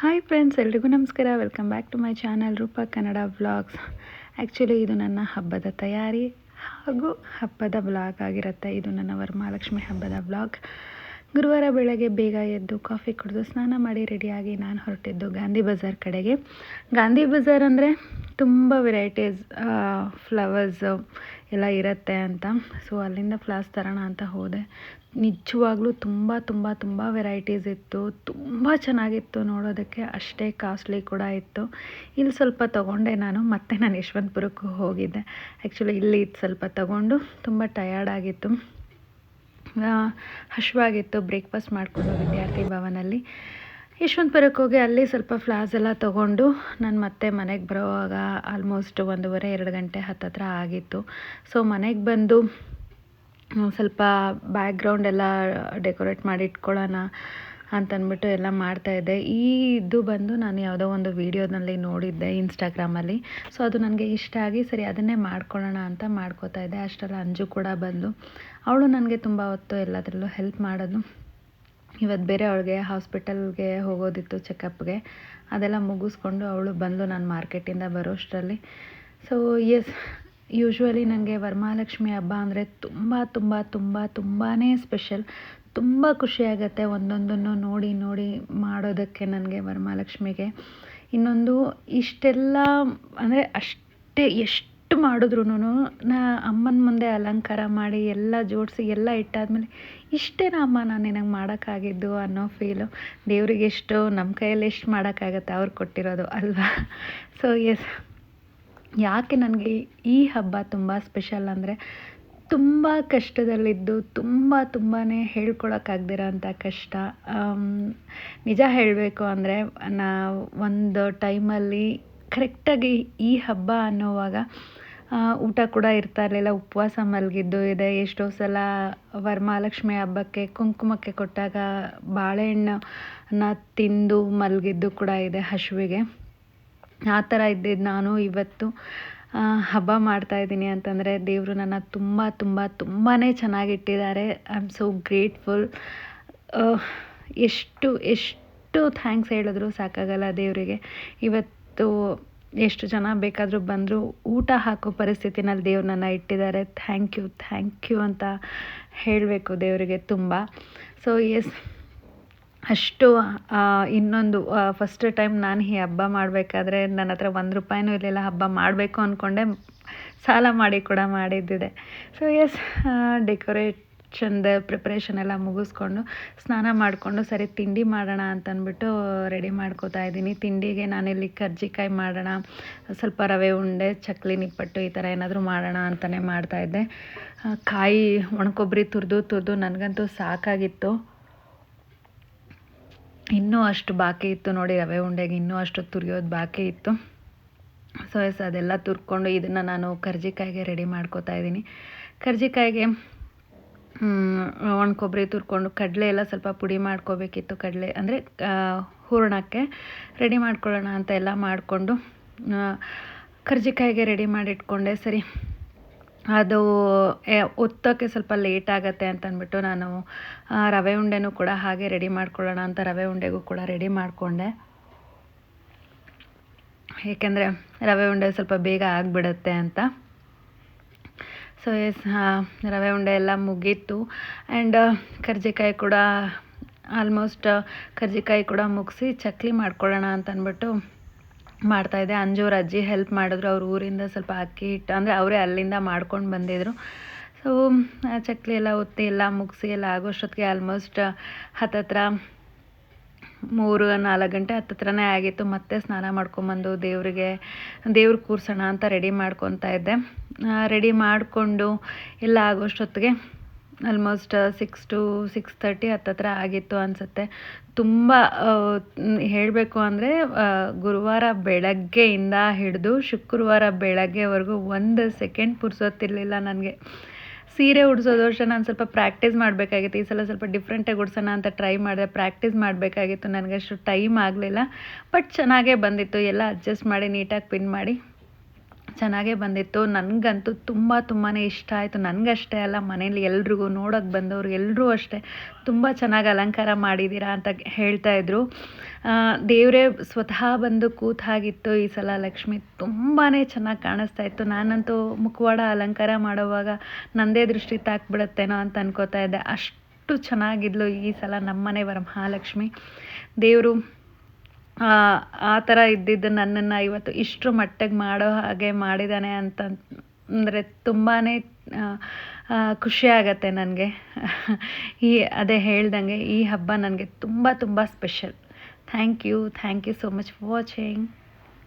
Hi friends ಎಲ್ರಿಗೂ ನಮಸ್ಕಾರ. Welcome back to my channel Roopa Kannada vlogs actually ಇದು ನನ್ನ ಹಬ್ಬದ ತಯಾರಿ ಹಾಗೂ ಹಬ್ಬದ ವ್ಲಾಗ್ ಆಗಿರುತ್ತೆ. ಇದು ನನ್ನ ವರಮಹಾಲಕ್ಷ್ಮಿ ಹಬ್ಬದ ವ್ಲಾಗ್ ಗುರುವಾರ ಬೆಳಗ್ಗೆ ಬೇಗ ಎದ್ದು ಕಾಫಿ ಕುಡಿದು ಸ್ನಾನ ಮಾಡಿ ರೆಡಿಯಾಗಿ ನಾನು ಹೊರಟಿದ್ದು ಗಾಂಧಿ ಬಜಾರ್ ಕಡೆಗೆ. ಗಾಂಧಿ ಬಜಾರ್ ಅಂದರೆ ತುಂಬ ವೆರೈಟೀಸ್ ಫ್ಲವರ್ಸ್ ಎಲ್ಲ ಇರುತ್ತೆ ಅಂತ. ಸೊ ಅಲ್ಲಿಂದ ಫ್ಲಾಸ್ ತರೋಣ ಅಂತ ಹೋದೆ. ನಿಜವಾಗ್ಲೂ ತುಂಬ ತುಂಬ ತುಂಬ ವೆರೈಟೀಸ್ ಇತ್ತು. ತುಂಬ ಚೆನ್ನಾಗಿತ್ತು ನೋಡೋದಕ್ಕೆ. ಅಷ್ಟೇ ಕಾಸ್ಟ್ಲಿ ಕೂಡ ಇತ್ತು. ಇಲ್ಲಿ ಸ್ವಲ್ಪ ತೊಗೊಂಡೆ ನಾನು. ಮತ್ತೆ ನಾನು ಯಶವಂತಪುರಕ್ಕೂ ಹೋಗಿದ್ದೆ. ಆ್ಯಕ್ಚುಲಿ ಇಲ್ಲಿ ಇದು ಸ್ವಲ್ಪ ತೊಗೊಂಡು ತುಂಬ ಟಯರ್ಡ್ ಆಗಿತ್ತು. ಹಶ್ವಾಗಿತ್ತು ಬ್ರೇಕ್ಫಾಸ್ಟ್ ಮಾಡಿಕೊಂಡು ವಿದ್ಯಾರ್ಥಿ ಭವನಲ್ಲಿ. ಯಶವಂತಪುರಕ್ಕೆ ಹೋಗಿ ಅಲ್ಲಿ ಸ್ವಲ್ಪ ಫ್ಲಾಸ್ ಎಲ್ಲ ತೊಗೊಂಡು ನಾನು ಮತ್ತೆ ಮನೆಗೆ ಬರೋವಾಗ ಆಲ್ಮೋಸ್ಟ್ ಒಂದೂವರೆ, ಎರಡು ಗಂಟೆ ಹತ್ತತ್ರ ಆಗಿತ್ತು. ಸೊ ಮನೆಗೆ ಬಂದು ಸ್ವಲ್ಪ ಬ್ಯಾಕ್ಗ್ರೌಂಡ್ ಎಲ್ಲ ಡೆಕೋರೇಟ್ ಮಾಡಿ ಇಟ್ಕೊಳ್ಳೋಣ ಅಂತಂದ್ಬಿಟ್ಟು ಎಲ್ಲ ಮಾಡ್ತಾಯಿದ್ದೆ ಈ ಇದು ಬಂದು ನಾನು ಯಾವುದೋ ಒಂದು ವೀಡಿಯೋದಲ್ಲಿ ನೋಡಿದ್ದೆ ಇನ್ಸ್ಟಾಗ್ರಾಮಲ್ಲಿ ಸೊ ಅದು ನನಗೆ ಇಷ್ಟ ಆಗಿ ಸರಿ ಅದನ್ನೇ ಮಾಡ್ಕೊಳ್ಳೋಣ ಅಂತ ಮಾಡ್ಕೋತಾ ಇದ್ದೆ. ಅಷ್ಟರಲ್ಲಿ ಅಂಜು ಕೂಡ ಬಂದು, ಅವಳು ನನಗೆ ತುಂಬ ಹೊತ್ತು ಎಲ್ಲದರಲ್ಲೂ ಹೆಲ್ಪ್ ಮಾಡೋದು. ಇವತ್ತು ಬೇರೆ ಅವಳಿಗೆ ಹಾಸ್ಪಿಟಲ್ಗೆ ಹೋಗೋದಿತ್ತು ಚೆಕಪ್ಗೆ ಅದೆಲ್ಲ ಮುಗಿಸ್ಕೊಂಡು ಅವಳು ಬಂದು ನಾನು ಮಾರ್ಕೆಟಿಂದ ಬರೋಷ್ಟರಲ್ಲಿ. ಸೊ ಎಸ್ ಯೂಶ್ವಲಿ ನನಗೆ ವರಮಹಾಲಕ್ಷ್ಮಿ ಹಬ್ಬ ಅಂದರೆ ತುಂಬ ತುಂಬ ತುಂಬ ತುಂಬಾ ಸ್ಪೆಷಲ್ ತುಂಬ ಖುಷಿಯಾಗತ್ತೆ ಒಂದೊಂದನ್ನು ನೋಡಿ ನೋಡಿ ಮಾಡೋದಕ್ಕೆ ನನಗೆ ವರಮಹಾಲಕ್ಷ್ಮಿಗೆ. ಇನ್ನೊಂದು, ಇಷ್ಟೆಲ್ಲ ಅಂದರೆ ಅಷ್ಟೇ ಎಷ್ಟು ಮಾಡಿದ್ರು ನಾ ಅಮ್ಮನ ಮುಂದೆ ಅಲಂಕಾರ ಮಾಡಿ ಎಲ್ಲ ಜೋಡಿಸಿ ಎಲ್ಲ ಇಟ್ಟಾದಮೇಲೆ ಇಷ್ಟೇನಾ ಅಮ್ಮ ನಾನು ನಿನಗೆ ಮಾಡೋಕ್ಕಾಗಿದ್ದು ಅನ್ನೋ ಫೀಲು ದೇವ್ರಿಗೆ ಎಷ್ಟು ನಮ್ಮ ಕೈಯಲ್ಲಿ ಎಷ್ಟು ಮಾಡೋಕ್ಕಾಗತ್ತೆ ಅವ್ರು ಕೊಟ್ಟಿರೋದು ಅಲ್ವಾ? ಸೊ ಎಸ್ ಯಾಕೆ ನನಗೆ ಈ ಹಬ್ಬ ತುಂಬ ಸ್ಪೆಷಲ್ ಅಂದರೆ ತುಂಬ ಕಷ್ಟದಲ್ಲಿದ್ದು ತುಂಬ ತುಂಬಾ ಹೇಳ್ಕೊಳಕ್ಕಾಗ್ದಿರೋ ಅಂಥ ಕಷ್ಟ. ನಿಜ ಹೇಳಬೇಕು ಅಂದರೆ ನಾ ಒಂದು ಟೈಮಲ್ಲಿ ಕರೆಕ್ಟಾಗಿ ಈ ಹಬ್ಬ ಅನ್ನುವಾಗ ಊಟ ಕೂಡ ಇರ್ತಾ ಇರಲಿಲ್ಲ, ಉಪವಾಸ ಮಲಗಿದ್ದು, ಇದೆ ಎಷ್ಟೋ ಸಲ ವರಮಹಾಲಕ್ಷ್ಮಿ ಹಬ್ಬಕ್ಕೆ ಕುಂಕುಮಕ್ಕೆ ಕೊಟ್ಟಾಗ ಬಾಳೆಹಣ್ಣನ್ನ ತಿಂದು ಮಲಗಿದ್ದು ಕೂಡ ಇದೆ ಹಸುವಿಗೆ ಆ ಥರ ಇದ್ದಿದ್ದು ನಾನು ಇವತ್ತು ಹಬ್ಬ ಮಾಡ್ತಾಯಿದ್ದೀನಿ ಅಂತಂದರೆ ದೇವರು ನನ್ನ ತುಂಬ ತುಂಬ ತುಂಬಾ ಚೆನ್ನಾಗಿಟ್ಟಿದ್ದಾರೆ. ಐ ಆಮ್ ಸೋ ಗ್ರೇಟ್ಫುಲ್ ಎಷ್ಟು ಎಷ್ಟು ಥ್ಯಾಂಕ್ಸ್ ಹೇಳಿದ್ರು ಸಾಕಾಗಲ್ಲ ದೇವರಿಗೆ. ಇವತ್ತು ಎಷ್ಟು ಜನ ಬೇಕಾದರೂ ಬಂದರೂ ಊಟ ಹಾಕೋ ಪರಿಸ್ಥಿತಿನಲ್ಲಿ ದೇವ್ರು ನನ್ನ ಇಟ್ಟಿದ್ದಾರೆ. ಥ್ಯಾಂಕ್ ಯು ಥ್ಯಾಂಕ್ ಯು ಅಂತ ಹೇಳಬೇಕು ದೇವರಿಗೆ ತುಂಬ. ಸೊ ಎಸ್ ಅಷ್ಟು ಇನ್ನೊಂದು ಫಸ್ಟ್ ಟೈಮ್ ನಾನು ಈ ಹಬ್ಬ ಮಾಡಬೇಕಾದ್ರೆ ನನ್ನ ಹತ್ರ ಒಂದು ರೂಪಾಯಿನೂ ಇರಲಿಲ್ಲ, ಹಬ್ಬ ಮಾಡಬೇಕು ಅಂದ್ಕೊಂಡೆ ಸಾಲ ಮಾಡಿ ಕೂಡ ಮಾಡಿದ್ದಿದೆ. ಸೊ ಎಸ್ ಡೆಕೋರೇಟ್ ಚಂದ ಪ್ರಿಪ್ರೇಷನ್ ಎಲ್ಲ ಮುಗಿಸ್ಕೊಂಡು ಸ್ನಾನ ಮಾಡಿಕೊಂಡು ಸರಿ ತಿಂಡಿ ಮಾಡೋಣ ಅಂತಂದ್ಬಿಟ್ಟು ರೆಡಿ ಮಾಡ್ಕೋತಾ ಇದ್ದೀನಿ. ತಿಂಡಿಗೆ ನಾನಿಲ್ಲಿ ಕರ್ಜಿಕಾಯಿ ಮಾಡೋಣ, ಸ್ವಲ್ಪ ರವೆ ಉಂಡೆ, ಚಕ್ಲಿ ನಿಪ್ಪಟ್ಟು ಈ ಥರ ಏನಾದರೂ ಮಾಡೋಣ ಅಂತಲೇ ಮಾಡ್ತಾಯಿದ್ದೆ ಕಾಯಿ ಒಣಕೊಬ್ಬರಿ ತುರಿದು ತುರಿದು ನನಗಂತೂ ಸಾಕಾಗಿತ್ತು. ಇನ್ನೂ ಅಷ್ಟು ಬಾಕಿ ಇತ್ತು ನೋಡಿ ರವೆ ಉಂಡೆಗೆ ಇನ್ನೂ ಅಷ್ಟು ತುರಿಯೋದು ಬಾಕಿ ಇತ್ತು. ಸೊ ಎಸ್ ಅದೆಲ್ಲ ತುರ್ಕೊಂಡು ಇದನ್ನು ನಾನು ಕರ್ಜಿಕಾಯಿಗೆ ರೆಡಿ ಮಾಡ್ಕೋತಾ ಇದ್ದೀನಿ. ಕರ್ಜಿಕಾಯಿಗೆ ಒಣ ಕೊಬ್ಬರಿ ತುರ್ಕೊಂಡು ಕಡಲೆ ಎಲ್ಲ ಸ್ವಲ್ಪ ಪುಡಿ ಮಾಡ್ಕೋಬೇಕಿತ್ತು. ಕಡಲೆ ಅಂದರೆ ಹೂರಣಕ್ಕೆ ರೆಡಿ ಮಾಡ್ಕೊಳ್ಳೋಣ ಅಂತ ಎಲ್ಲ ಮಾಡಿಕೊಂಡು ಕರ್ಜಿಕಾಯಿಗೆ ರೆಡಿ ಮಾಡಿಟ್ಕೊಂಡೆ. ಸರಿ. ಅದು ಒತ್ತೋಕ್ಕೆ ಸ್ವಲ್ಪ ಲೇಟ್ ಆಗುತ್ತೆ ಅಂತ ಅಂದ್ಬಿಟ್ಟು ನಾನು ರವೆ ಉಂಡೆನೂ ಕೂಡ ಹಾಗೆ ರೆಡಿ ಮಾಡ್ಕೊಳ್ಳೋಣ ಅಂತ ರವೆ ಉಂಡೆಗೂ ಕೂಡ ರೆಡಿ ಮಾಡಿಕೊಂಡೆ. ಏಕೆಂದರೆ ರವೆ ಉಂಡೆ ಸ್ವಲ್ಪ ಬೇಗ ಆಗಿಬಿಡುತ್ತೆ ಅಂತ. ಸೊ ಎಸ್ ರವೆ ಉಂಡೆ ಎಲ್ಲ ಮುಗೀತು. ಆ್ಯಂಡ್ ಕರ್ಜಿಕಾಯಿ ಕೂಡ ಆಲ್ಮೋಸ್ಟ್ ಕರ್ಜಿಕಾಯಿ ಕೂಡ ಮುಗಿಸಿ ಚಕ್ಲಿ ಮಾಡ್ಕೊಳ್ಳೋಣ ಅಂತ ಅಂದ್ಬಿಟ್ಟು ಮಾಡ್ತಾಯಿದ್ದೆ ಅಂಜೂರ ಅಜ್ಜಿ ಹೆಲ್ಪ್ ಮಾಡಿದ್ರು. ಅವ್ರ ಊರಿಂದ ಸ್ವಲ್ಪ ಅಕ್ಕಿ ಹಿಟ್ಟು, ಅಂದರೆ ಅವರೇ ಅಲ್ಲಿಂದ ಮಾಡ್ಕೊಂಡು ಬಂದಿದ್ರು. ಸೊ ಚಕ್ಲಿ ಎಲ್ಲ ಒತ್ತಿ ಎಲ್ಲ ಮುಗಿಸಿ ಎಲ್ಲ ಆಗೋಷ್ಟೊತ್ತಿಗೆ ಆಲ್ಮೋಸ್ಟ್ ಹತ್ತತ್ರ ಮೂರು ನಾಲ್ಕು ಗಂಟೆ ಹತ್ತತ್ರನೇ ಆಗಿತ್ತು. ಮತ್ತೆ ಸ್ನಾನ ಮಾಡ್ಕೊಂಬಂದು ದೇವರಿಗೆ, ದೇವ್ರ ಕೂರ್ಸೋಣ ಅಂತ ರೆಡಿ ಮಾಡ್ಕೊತಾ ಇದ್ದೆ. ರೆಡಿ ಮಾಡಿಕೊಂಡು ಎಲ್ಲ ಆಗೋಷ್ಟೊತ್ತಿಗೆ almost six to six thirty ಹತ್ತತ್ರ ಆಗಿತ್ತು ಅನಿಸುತ್ತೆ. ತುಂಬ ಹೇಳಬೇಕು ಅಂದರೆ ಗುರುವಾರ ಬೆಳಗ್ಗೆಯಿಂದ ಹಿಡಿದು ಶುಕ್ರವಾರ ಬೆಳಗ್ಗೆವರೆಗೂ ಒಂದು ಸೆಕೆಂಡ್ ಪುರ್ಸೋತಿರ್ಲಿಲ್ಲ ನನಗೆ. ಸೀರೆ ಉಡಿಸೋದು ವರ್ಷ ನಾನು ಸ್ವಲ್ಪ ಪ್ರಾಕ್ಟೀಸ್ ಮಾಡಬೇಕಾಗಿತ್ತು. ಈ ಸಲ ಸ್ವಲ್ಪ ಡಿಫ್ರೆಂಟಾಗಿ ಉಡ್ಸೋಣ ಅಂತ ಟ್ರೈ ಮಾಡಿದೆ. ಪ್ರಾಕ್ಟೀಸ್ ಮಾಡಬೇಕಾಗಿತ್ತು. ನನಗೆ ಅಷ್ಟು ಟೈಮ್ ಆಗಲಿಲ್ಲ. ಬಟ್ ಚೆನ್ನಾಗೇ ಬಂದಿತ್ತು. ಎಲ್ಲ ಅಡ್ಜಸ್ಟ್ ಮಾಡಿ ನೀಟಾಗಿ ಪಿನ್ ಮಾಡಿ. ಚೆನ್ನಾಗೇ ಬಂದಿತ್ತು. ನನಗಂತೂ ತುಂಬ ತುಂಬಾ ಇಷ್ಟ ಆಯಿತು. ನನಗಷ್ಟೇ ಅಲ್ಲ, ಮನೇಲಿ ಎಲ್ರಿಗೂ ನೋಡೋಕೆ ಬಂದವರು ಎಲ್ಲರೂ ಅಷ್ಟೇ ತುಂಬ ಚೆನ್ನಾಗಿ ಅಲಂಕಾರ ಮಾಡಿದ್ದೀರಾ ಅಂತ ಹೇಳ್ತಾ ಇದ್ರು. ದೇವರೇ ಸ್ವತಃ ಬಂದು ಕೂತ್ ಹಾಗಿತ್ತು ಈ ಸಲ ಲಕ್ಷ್ಮಿ ತುಂಬಾ ಚೆನ್ನಾಗಿ ಕಾಣಿಸ್ತಾ ಇತ್ತು. ನಾನಂತೂ ಮುಖವಾಡ ಅಲಂಕಾರ ಮಾಡೋವಾಗ ನಂದೇ ದೃಷ್ಟಿ ತಾಕ್ಬಿಡುತ್ತೇನೋ ಅಂತ ಅನ್ಕೋತಾ ಇದ್ದೆ. ಅಷ್ಟು ಚೆನ್ನಾಗಿದ್ಲು ಈ ಸಲ ನಮ್ಮನೆ ವರ ಮಹಾಲಕ್ಷ್ಮಿ ದೇವರು ಆ ಥರ ಇದ್ದಿದ್ದು ನನ್ನನ್ನು ಇವತ್ತು ಇಷ್ಟರ ಮಟ್ಟಿಗೆ ಮಾಡೋ ಹಾಗೆ ಮಾಡಿದ್ದಾನೆ ಅಂತ ಅಂದರೆ ತುಂಬಾ ಖುಷಿ ಆಗುತ್ತೆ ನನಗೆ. ಈ, ಅದೇ ಹೇಳ್ದಂಗೆ ಈ ಹಬ್ಬ ನನಗೆ ತುಂಬ ತುಂಬ special thank you thank you so much for watching